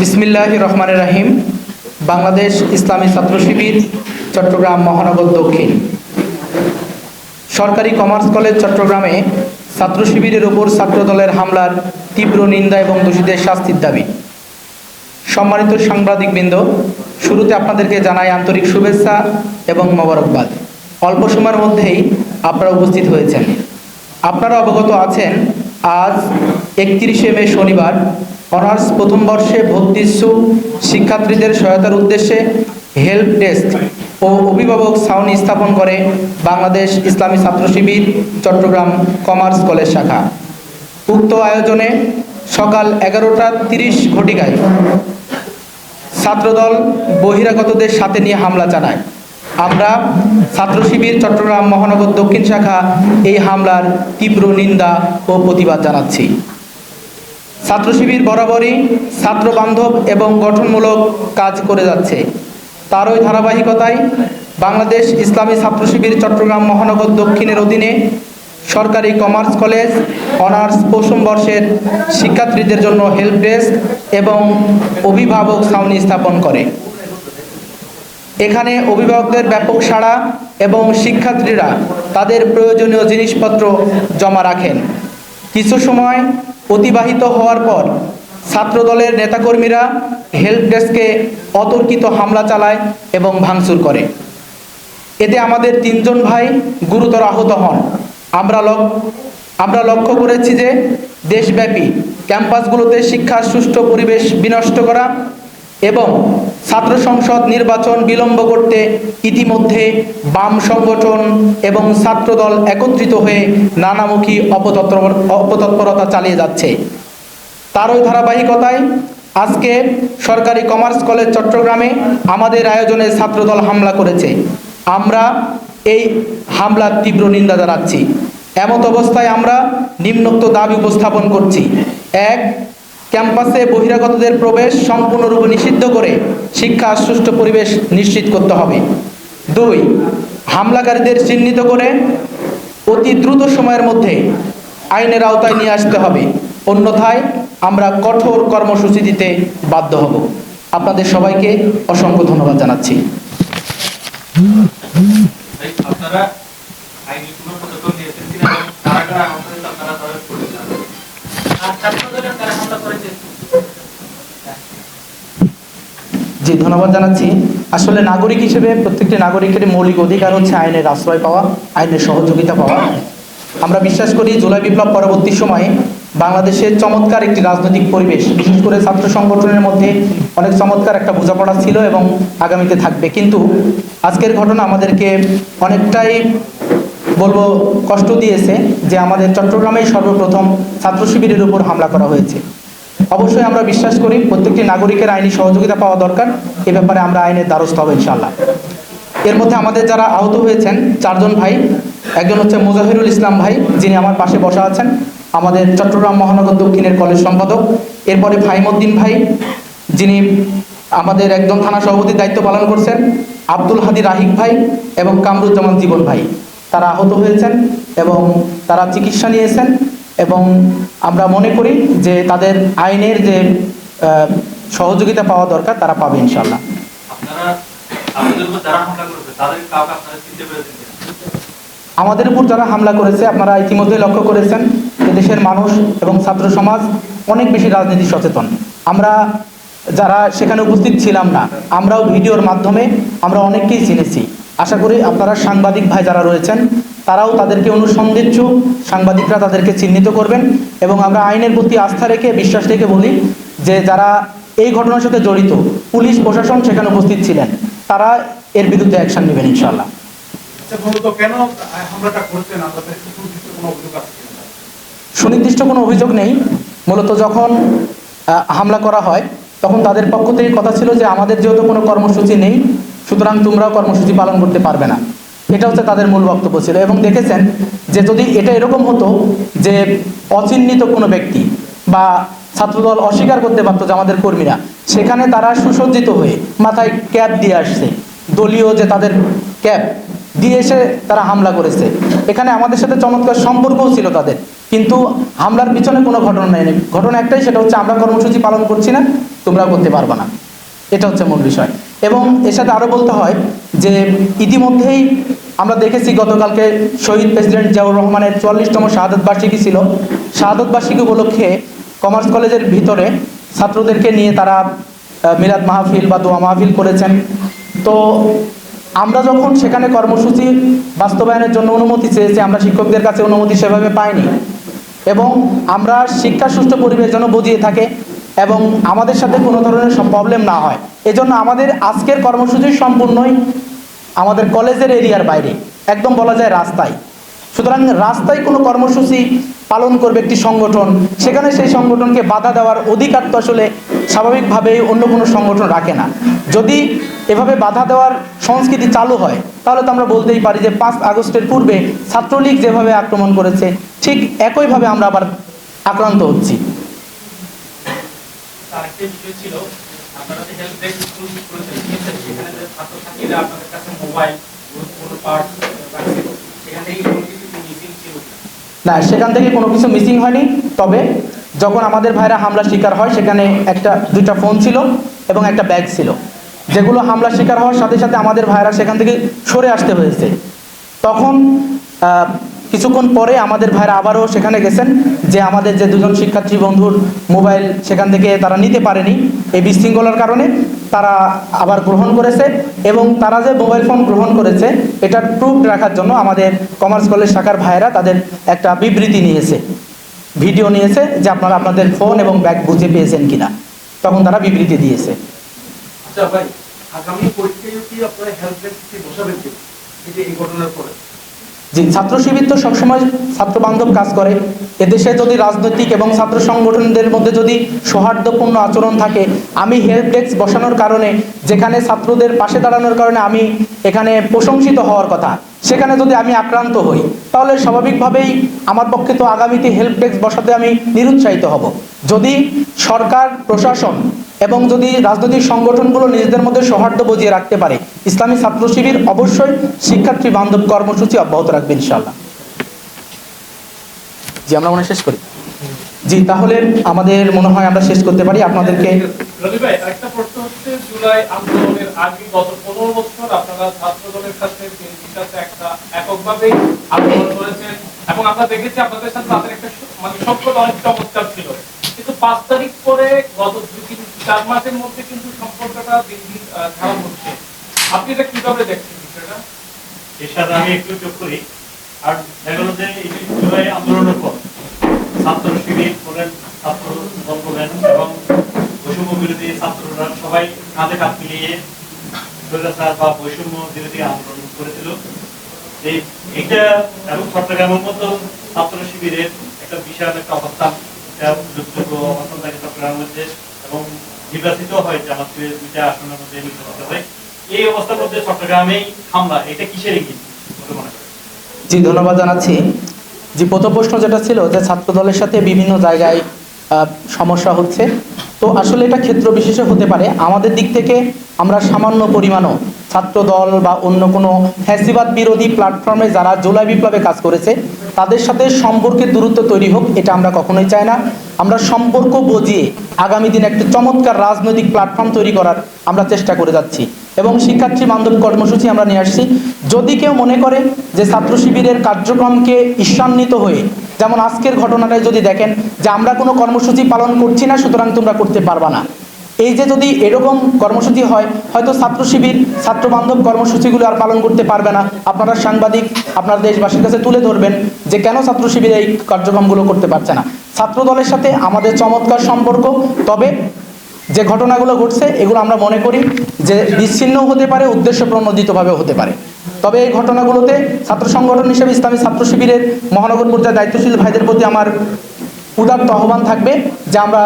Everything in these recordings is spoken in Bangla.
বিসমিল্লাহ রহমান রাহিম। বাংলাদেশ ইসলামী ছাত্র শিবির চট্টগ্রাম মহানগর দক্ষিণ। সরকারি কমার্স কলেজ চট্টগ্রামে ছাত্র শিবিরের ওপর ছাত্রদলের হামলার তীব্র নিন্দা এবং দোষীদের শাস্তির দাবি। সম্মানিত সাংবাদিকবৃন্দ, শুরুতে আপনাদেরকে জানাই আন্তরিক শুভেচ্ছা এবং মোবারকবাদ। অল্প সময়ের মধ্যেই আপনারা উপস্থিত হয়েছেন। আপনারা অবগত আছেন, আজ একত্রিশে মে শনিবার অনার্স প্রথম বর্ষে ভর্তি ইচ্ছুক শিক্ষার্থীদের সহায়তার উদ্দেশ্যে হেল্প ডেস্ক ও অভিভাবক ছাউনি স্থাপন করে বাংলাদেশ ইসলামী ছাত্র শিবির, চট্টগ্রাম কমার্স কলেজ শাখা। উক্ত আয়োজনে সকাল এগারোটা তিরিশ ঘটিকায় ছাত্রদল বহিরাগতদের সাথে নিয়ে হামলা চালায় আমরা ছাত্র শিবির, চট্টগ্রাম মহানগর দক্ষিণ শাখা এই হামলার তীব্র নিন্দা ও প্রতিবাদ জানাচ্ছি। ছাত্র শিবির বরাবরই ছাত্র বান্ধব এবং গঠনমূলক কাজ করে যাচ্ছে। তারই ধারাবাহিকতায় বাংলাদেশ ইসলামী ছাত্র শিবির চট্টগ্রাম মহানগর দক্ষিণের অধীনে সরকারি কমার্স কলেজ, অনার্স প্রথম বর্ষের শিক্ষার্থীদের জন্য হেল্প ডেস্ক এবং অভিভাবক ছাউনি স্থাপন করে। এখানে অভিভাবকদের ব্যাপক সাড়া এবং শিক্ষার্থীরা তাদের প্রয়োজনীয় জিনিসপত্র জমা রাখেন। কিছু সময় অতিবাহিত হওয়ার পর ছাত্রদলের নেতাকর্মীরা হেল্প ডেস্কে অতর্কিত হামলা চালায় এবং ভাঙচুর করে। এতে আমাদের তিনজন ভাই গুরুতর আহত হন। আমরা লক আমরা লক্ষ্য করেছি যে দেশব্যাপী ক্যাম্পাসগুলোতে শিক্ষার সুষ্ঠু পরিবেশ বিনষ্ট করা এবং ছাত্র সংসদ নির্বাচন বিলম্ব করতে ইতিমধ্যে বাম সংগঠন এবং ছাত্রদল একত্রিত হয়ে নানামুখী অপতৎপর, অপতৎপরতা চালিয়ে যাচ্ছে। তারই ধারাবাহিকতায় আজকে সরকারি কমার্স কলেজ চট্টগ্রামে আমাদের আয়োজনে ছাত্রদল হামলা করেছে। আমরা এই হামলার তীব্র নিন্দা জানাচ্ছি। এমত অবস্থায় আমরা নিম্নোক্ত দাবি উপস্থাপন করছি। এক ক্যাম্পাসে বহিরাগতদের প্রবেশ সম্পূর্ণরূপে নিষিদ্ধ করে শিক্ষা সুষ্ঠু পরিবেশ নিশ্চিত করতে হবে। দুই, হামলাকারীদের চিহ্নিত করে অতি দ্রুত সময়ের মধ্যে আইনের আওতায় নিয়ে আসতে হবে। অন্যথায় আমরা কঠোর কর্মসূচি দিতে বাধ্য হব। আপনাদের সবাইকে অসংখ্য ধন্যবাদ জানাচ্ছি। আপনারা জি, ধন্যবাদ জানাচ্ছি। আসলে নাগরিক হিসেবে প্রত্যেকটি নাগরিকের মৌলিক অধিকার হচ্ছে আইনের আশ্রয় পাওয়া, আইনের সহযোগিতা পাওয়া। আমরা বিশ্বাস করি জুলাই বিপ্লব পরবর্তী সময়ে বাংলাদেশের চমৎকার একটি রাজনৈতিক পরিবেশ, বিশেষ করে ছাত্র সংগঠনের মধ্যে অনেক চমৎকার একটা বোঝাপড়া ছিল এবং আগামীতে থাকবে। কিন্তু আজকের ঘটনা আমাদেরকে অনেকটাই বলব, কষ্ট দিয়েছে যে আমাদের চট্টগ্রামেই সর্বপ্রথম ছাত্র শিবিরের উপর হামলা করা হয়েছে। অবশ্যই আমরা বিশ্বাস করি, প্রত্যেকটি নাগরিকের আইনি সহযোগিতা পাওয়া দরকার। এ ব্যাপারে আমরা আইনের দ্বারস্থ হব ইনশাল্লাহ এর মধ্যে আমাদের যারা আহত হয়েছেন, চারজন ভাই, একজন হচ্ছে মুজাহিরুল ইসলাম ভাই, যিনি আমার পাশে বসা আছেন, আমাদের চট্টগ্রাম মহানগর দক্ষিণের কলেজ সম্পাদক। এরপরে ফাইমুদ্দিন ভাই, যিনি আমাদের একদম থানা সভাপতির দায়িত্ব পালন করছেন, আব্দুল হাদি রাহিক ভাই এবং কামরুজ্জামান জীবন ভাই। তারা আহত হয়েছেন এবং তারা চিকিৎসা নিয়েছেন এবং আমরা মনে করি যে তাদের আইনের যে সহযোগিতা পাওয়া দরকার তারা পাবে ইনশাল্লাহ? আমাদের উপর যারা হামলা করেছে আপনারা ইতিমধ্যে লক্ষ্য করেছেন যে দেশের মানুষ এবং ছাত্র সমাজ অনেক বেশি রাজনীতি সচেতন। আমরা যারা সেখানে উপস্থিত ছিলাম না আমরাও ভিডিওর মাধ্যমে আমরা অনেককেই চিনেছি। আশা করি আপনারা সাংবাদিক ভাই যারা রয়েছেন তারাও তাদেরকে অনুসন্ধিচ্ছু সাংবাদিকরা তাদেরকে চিহ্নিত করবেন এবং আমরা আইনের প্রতি আস্থা রেখে বিশ্বাস রেখে বলি যে যারা এই ঘটনার সাথে জড়িত পুলিশ প্রশাসন সেখানে উপস্থিত ছিলেন তারা এর বিরুদ্ধে অ্যাকশন নেবেন ইনশাল্লাহ আচ্ছা? সুনির্দিষ্ট কোনো অভিযোগ নেই। মূলত যখন হামলা করা হয় তখন তাদের পক্ষ থেকে কথা ছিল যে আমাদের যেহেতু কোনো কর্মসূচি নেই সুতরাং তোমরাও কর্মসূচি পালন করতে পারবে না। এটা হচ্ছে তাদের মূল বক্তব্য ছিল এবং দেখেছেন যে যদি এটা এরকম হতো যে অচিহ্নিত কোনো ব্যক্তি বা ছাত্রদল অস্বীকার করতে পারতো যে আমাদের কর্মীরা, সেখানে তারা সুসজ্জিত হয়ে মাথায় ক্যাপ দিয়ে আসছে, দলীয় যে তাদের ক্যাপ দিয়ে এসে তারা হামলা করেছে। এখানে আমাদের সাথে চমৎকার সম্পর্কও ছিল তাদের, কিন্তু হামলার পিছনে কোনো ঘটনা নেই। ঘটনা একটাই, সেটা হচ্ছে আমরা কর্মসূচি পালন করছি না তোমরা করতে পারবে না। এটা হচ্ছে মূল বিষয়। এবং এর সাথে আরও বলতে হয় যে ইতিমধ্যেই আমরা দেখেছি গতকালকে শহীদ প্রেসিডেন্ট জিয়াউর রহমানের চুয়াল্লিশতম শাহাদত বার্ষিকী ছিল। শাহাদত বার্ষিকী উপলক্ষে কমার্স কলেজের ভিতরে ছাত্রদেরকে নিয়ে তারা মিলাদ মাহফিল বা দোয়া মাহফিল করেছেন। তো আমরা যখন সেখানে কর্মসূচি বাস্তবায়নের জন্য অনুমতি চেয়েছি, আমরা শিক্ষকদের কাছে অনুমতি সেভাবে পাইনি এবং আমরা শিক্ষা সুষ্ঠু পরিবেশ যেন বুঝিয়ে থাকে এবং আমাদের সাথে কোনো ধরনের প্রবলেম না হয়। এজন্য আমাদের আজকের কর্মসূচি সম্পূর্ণই আমাদের কলেজের এরিয়ার বাইরে। একদম বলা যায় রাস্তায়। সুতরাং রাস্তায় কোনো কর্মসূচি পালন করবে একটি সংগঠন, সেখানে সেই সংগঠনকে বাধা দেওয়ার অধিকার তো আসলে স্বাভাবিকভাবেই অন্য কোনো সংগঠন রাখে না। যদি এভাবে বাধা দেওয়ার সংস্কৃতি চালু হয়, তাহলে তো আমরা বলতেই পারি যে পাঁচ আগস্টের পূর্বে ছাত্রলীগ যেভাবে আক্রমণ করেছে, ঠিক একইভাবে আমরা আবার আক্রান্ত হচ্ছি। আরেকটা বিষয় ছিল না, সেখান থেকে কোনো কিছু মিসিং হয়নি। তবে যখন আমাদের ভাইরা হামলার শিকার হয়, সেখানে একটা, দুইটা ফোন ছিল এবং একটা ব্যাগ ছিল। যেগুলো হামলার শিকার হওয়ার সাথে সাথে আমাদের ভাইরা সেখান থেকে সরে আসতে হয়েছে। তখন কিছুক্ষণ পরে আমাদের ভাইরা আবারও সেখানে গেছেন যে আমাদের যে দুজন শিক্ষার্থী বন্ধুর মোবাইল সেখান থেকে তারা নিতে পারেনি এই বিশৃঙ্খলার কারণে তারা আবার গ্রহণ করেছে এবং তারা যে মোবাইল ফোন গ্রহণ করেছে এটার প্রুফ রাখার জন্য আমাদের কমার্স কলেজ শাখার ভাইরা তাদের একটা বিবৃতি নিয়েছে, ভিডিও নিয়েছে যে আপনারা আপনাদের ফোন এবং ব্যাগ বুঝে পেয়েছেন কিনা। তখন তারা বিবৃতি দিয়েছে। আচ্ছা ভাই, আগামী পরীক্ষায় কি আপনারা হেল্প ডেস্ক বসাবেন এই ঘটনার পরে। জি ছাত্র শিবির তো সবসময় ছাত্র বান্ধব কাজ করে, এদেশে যদি রাজনৈতিক এবং ছাত্র সংগঠনদের মধ্যে যদি সৌহার্দ্যপূর্ণ আচরণ থাকে, আমি হেল্প ডেস্ক বসানোর কারণে, যেখানে ছাত্রদের পাশে দাঁড়ানোর কারণে আমি এখানে প্রশংসিত হওয়ার কথা, সেখানে যদি আমি আক্রান্ত হই তাহলে স্বাভাবিকভাবেই আমার পক্ষে তো আগামীতে হেল্প ডেস্ক বসাতে আমি নিরুৎসাহিত হব। যদি সরকার, প্রশাসন এবং যদি রাজনৈতিক সংগঠনগুলো নিজেদের মধ্যে সৌহার্দ্য বজিয়ে রাখতে পারে, ইসলামী ছাত্র শিবির অবশ্যই শিক্ষার্থী বান্ধব কর্মসূচি অব্যাহত রাখবে ইনশাল্লাহ জি, আমরা মনে শেষ করি। জি, তাহলে আমাদের মনে হয় আমরা শেষ করতে পারি। আপনাদেরকে হচ্ছে জুলাই আন্দোলনের আগে গত পনেরো বছর আপনারা ছাত্র দলের সাথে বিএনপির সাথে একটা এককভাবে আন্দোলন করেছেন এবং আমরা দেখেছি আপনাদের সাথে তাদের একটা মানে সম্পর্ক অনেক চমৎকার ছিল। কিন্তু পাঁচ তারিখ পরে গত দুই তিন, চার মাসের মধ্যে কিন্তু সম্পর্কটা দিন দিন খারাপ হচ্ছে। আপনি এটা কীভাবে দেখছেন বিষয়টা? এর সাথে আমি একটু যোগ করি। আর দেখা গেল যে জুলাই আন্দোলনের পর ছাত্র শিবির বলেন ছাত্র দল বলেন এবং বৈষম্য বিরোধী ছাত্ররা সবাই কাঁধে কাঁধ মিলিয়ে বা বৈষম্য বিরোধী আন্দোলন করেছিল এই এবং চট্টগ্রামের মতো ছাত্র শিবিরের একটা বিশাল একটা অবস্থান অবস্থান থাকে চট্টগ্রামের মধ্যে এবং নির্বাচিত হয় দুইটা আসনের মধ্যে নির্বাচিত হয়। এই অবস্থার মধ্যে চট্টগ্রামেই হামলা, এটা কিসের ইঙ্গিত? জি, ধন্যবাদ জানাচ্ছি। জি প্রথম প্রশ্ন যেটা ছিল যে ছাত্র দলের সাথে বিভিন্ন জায়গায় সমস্যা হচ্ছে তো আসলে এটা ক্ষেত্র বিশেষে হতে পারে। আমাদের দিক থেকে আমরা সামান্য পরিমাণও ছাত্র দল বা অন্য কোনো ফ্যাসিবাদ বিরোধী প্ল্যাটফর্মে যারা জুলাই বিপ্লবে কাজ করেছে, তাদের সাথে সম্পর্কের দূরত্ব তৈরি হোক, এটা আমরা কখনোই চাই না। আমরা সম্পর্ক বুঝিয়ে আগামী দিনে একটা চমৎকার রাজনৈতিক প্ল্যাটফর্ম তৈরি করার আমরা চেষ্টা করে যাচ্ছি। এবং শিক্ষার্থী বান্ধব কর্মসূচি আমরা নিয়ে আসছি। যদি কেউ মনে করে যে ছাত্র শিবিরের কার্যক্রমকে ঈর্ষান্বিত হয়ে, যেমন আজকের ঘটনাটায় যদি দেখেন যে আমরা কোনো কর্মসূচি পালন করছি না, সুতরাং তোমরা করতে পারবা না। এই যে যদি এরকম কর্মসূচি হয়, হয়তো ছাত্র শিবির, ছাত্র বান্ধব কর্মসূচিগুলো আর পালন করতে পারবে না। আপনারা সাংবাদিক, আপনার দেশবাসীর কাছে তুলে ধরবেন যে কেন ছাত্র শিবির এই কার্যক্রমগুলো করতে পারছে না। ছাত্র দলের সাথে আমাদের চমৎকার সম্পর্ক, তবে যে ঘটনাগুলো ঘটছে, এগুলো আমরা মনে করি যে বিচ্ছিন্ন হতে পারে উদ্দেশ্য প্রণোদিতভাবেও হতে পারে। তবে এই ঘটনাগুলোতে ছাত্র সংগঠন হিসেবে ইসলামী ছাত্র শিবিরের মহানগর পর্যায়ে দায়িত্বশীল ভাইদের প্রতি আমার উদাত্ত আহ্বান থাকবে যে আমরা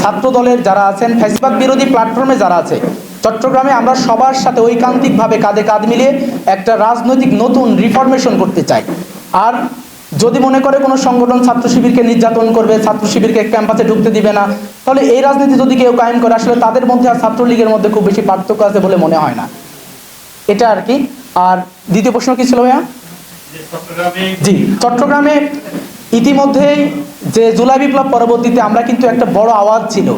ছাত্র দলের যারা আছেন, ফ্যাসিবাদ বিরোধী প্ল্যাটফর্মে যারা আছে, চট্টগ্রামে আমরা সবার সাথে ঐকান্তিকভাবে কাঁধে কাঁধ মিলিয়ে একটা রাজনৈতিক নতুন রিফরমেশন করতে চাই। আর যদি মনে করে কোনো সংগঠন ছাত্র শিবিরকে নির্যাতন করবে ছাত্র শিবিরকে ক্যাম্পাসে ঢুকতে দিবে না তাহলে এই রাজনীতি যদি কেউ কায়েম করে আসলে তাদের মধ্যে আর ছাত্রলীগের মধ্যে খুব বেশি পার্থক্য আছে বলে মনে হয় না। এটা আর কি। আর দ্বিতীয় প্রশ্ন কি ছিল ভাইয়া? জি চট্টগ্রামে ইতিমধ্যেই যে জুলাই বিপ্লব পরবর্তীতে আমরা কিন্তু একটা বড় আওয়াজ ছিল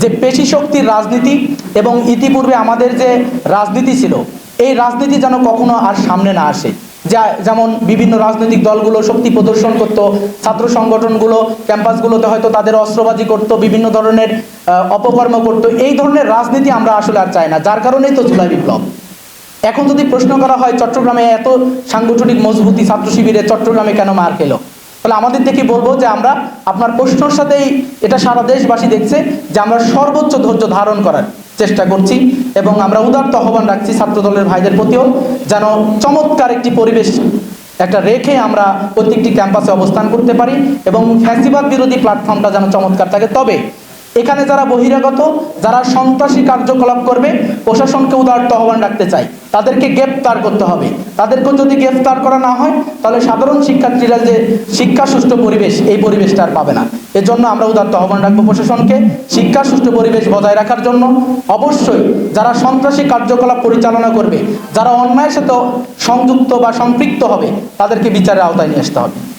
যে পেশি শক্তির রাজনীতি এবং ইতিপূর্বে আমাদের যে রাজনীতি ছিল এই রাজনীতি যেন কখনো আর সামনে না আসে। যা, যেমন বিভিন্ন রাজনৈতিক দলগুলো শক্তি প্রদর্শন করত, ছাত্র সংগঠনগুলো, ক্যাম্পাসগুলোতে হয়তো তাদের অস্ত্রবাজি করত, বিভিন্ন ধরনের অপকর্ম করত। এই ধরনের রাজনীতি আমরা আসলে আর চাই না, যার কারণেই তো জুলাই বিপ্লব। এখন যদি প্রশ্ন করা হয়, চট্টগ্রামে এত সাংগঠনিক মজবুতি ছাত্র শিবিরে চট্টগ্রামে কেন মার খেলো? তাহলে আমাদের দেখি বলব যে আমরা আপনার প্রশ্নের সাথেই এটা সারা দেশবাসী দেখছে যে আমরা সর্বোচ্চ ধৈর্য ধারণ করার চেষ্টা করছি এবং আমরা উদার্ত আহ্বান রাখছি ছাত্র দলের ভাইদের প্রতিও যেন চমৎকার একটি পরিবেশ, একটা রেখে আমরা প্রত্যেকটি ক্যাম্পাসে অবস্থান করতে পারি এবং ফ্যাসিবাদ বিরোধী প্ল্যাটফর্মটা যেন চমৎকার থাকে। তবে এখানে যারা বহিরাগত, যারা সন্ত্রাসী কার্যকলাপ করবে, প্রশাসনকে উদারত আহ্বান রাখতে চাই। তাদেরকে গ্রেপ্তার করতে হবে। তাদেরকে যদি গ্রেপ্তার করা না হয়, তাহলে সাধারণ শিক্ষার্থীরা যে শিক্ষা সুষ্ঠু পরিবেশ, এই পরিবেশটা আর পাবে না। এর জন্য আমরা উদারত আহ্বান রাখব প্রশাসনকে শিক্ষা সুষ্ঠু পরিবেশ বজায় রাখার জন্য। অবশ্যই যারা সন্ত্রাসী কার্যকলাপ পরিচালনা করবে, যারা অন্যায়ের সাথে সংযুক্ত বা সম্পৃক্ত হবে, তাদেরকে বিচারের আওতায় নিয়ে আসতে হবে।